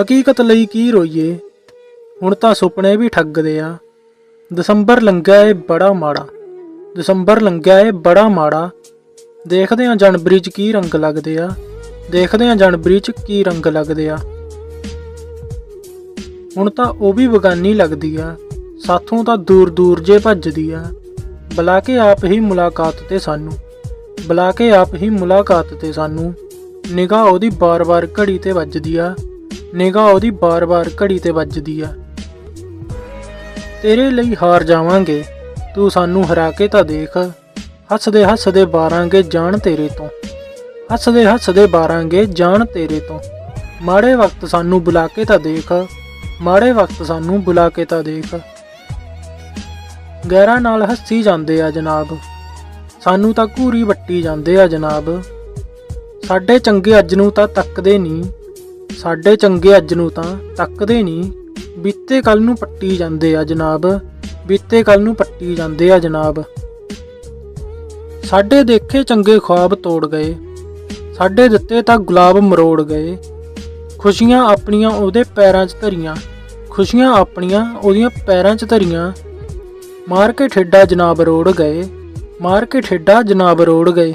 ਹਕੀਕਤ ਲਈ ਕੀ ਰੋਈਏ? ਹੁਣ ਤਾਂ ਸੁਪਨੇ ਵੀ ਠੱਗਦੇ ਆ। ਦਸੰਬਰ ਲੰਘਿਆ ਏ ਬੜਾ ਮਾੜਾ। ਦਸੰਬਰ ਲੰਘਿਆ ਏ ਬੜਾ ਮਾੜਾ। ਦੇਖਦੇ ਆ ਜਨਵਰੀ ਚ ਕੀ ਰੰਗ ਲੱਗਦੇ ਆ। ਦੇਖਦੇ ਆ ਜਨਵਰੀ ਚ ਕੀ ਰੰਗ ਲੱਗਦੇ ਆ। ਹੁਣ ਤਾਂ ਉਹ ਵੀ ਬਗਾਨੀ ਲੱਗਦੀ ਆ। ਸਾਥੋਂ ਤਾਂ ਦੂਰ ਦੂਰ ਜੇ ਭੱਜਦੀ ਆ। ਬੁਲਾ ਕੇ ਆਪ ਹੀ ਮੁਲਾਕਾਤ ਤੇ ਸਾਨੂੰ। ਬੁਲਾ ਕੇ ਆਪ ਹੀ ਮੁਲਾਕਾਤ ਤੇ ਸਾਨੂੰ। ਨਿਗਾਹ ਉਹਦੀ ਬਾਰ-ਬਾਰ ਘੜੀ ਤੇ ਵੱਜਦੀ ਆ। ਨਿਗਾਹ ਉਹਦੀ ਬਾਰ-ਬਾਰ ਘੜੀ ਤੇ ਵੱਜਦੀ ਆ। ਤੇਰੇ ਲਈ ਹਾਰ ਜਾਵਾਂਗੇ, ਤੂੰ ਸਾਨੂੰ ਹਰਾ ਕੇ ਤਾਂ ਦੇਖ। ਹੱਸਦੇ ਹੱਸਦੇ ਬਾਰਾਂਗੇ ਜਾਣ ਤੇਰੇ ਤੋਂ। ਹੱਸਦੇ ਹੱਸਦੇ ਬਾਰਾਂਗੇ ਜਾਣ ਤੇਰੇ ਤੋਂ। ਮਾੜੇ ਵਕਤ ਸਾਨੂੰ ਬੁਲਾ ਕੇ ਤਾਂ ਦੇਖ। ਮਾੜੇ ਵਕਤ ਸਾਨੂੰ ਬੁਲਾ ਕੇ ਤਾਂ ਦੇਖ। ਗੈਰਾਂ ਨਾਲ ਹੱਸੀ ਜਾਂਦੇ ਆ ਜਨਾਬ। ਸਾਨੂੰ ਤਾਂ ਘੂਰੀ ਵੱਟੀ ਜਾਂਦੇ ਆ ਜਨਾਬ। ਸਾਡੇ ਚੰਗੇ ਅੱਜ ਨੂੰ ਤਾਂ ਤੱਕਦੇ ਨਹੀਂ ਸਾਡੇ ਚੰਗੇ ਅੱਜ ਨੂੰ ਤਾਂ ਤੱਕਦੇ ਨਹੀਂ ਬੀਤੇ ਕੱਲ ਨੂੰ ਪੱਟੀ ਜਾਂਦੇ ਆ ਜਨਾਬ। ਬੀਤੇ ਕੱਲ ਨੂੰ ਪੱਟੀ ਜਾਂਦੇ ਆ ਜਨਾਬ। ਸਾਡੇ ਦੇਖੇ ਚੰਗੇ ਖੁਆਬ ਤੋੜ ਗਏ। ਸਾਡੇ ਦਿੱਤੇ ਤਾਂ ਗੁਲਾਬ ਮਰੋੜ ਗਏ। ਖੁਸ਼ੀਆਂ ਆਪਣੀਆਂ ਉਹਦੇ ਪੈਰਾਂ 'ਚ ਧਰੀਆਂ। ਖੁਸ਼ੀਆਂ ਆਪਣੀਆਂ ਉਹਦੀਆਂ ਪੈਰਾਂ 'ਚ ਧਰੀਆਂ। ਮਾਰ ਕੇ ਠੇਡਾ ਜਨਾਬ ਰੋੜ ਗਏ। ਮਾਰ ਕੇ ਠੇਡਾ ਜਨਾਬ ਰੋੜ ਗਏ।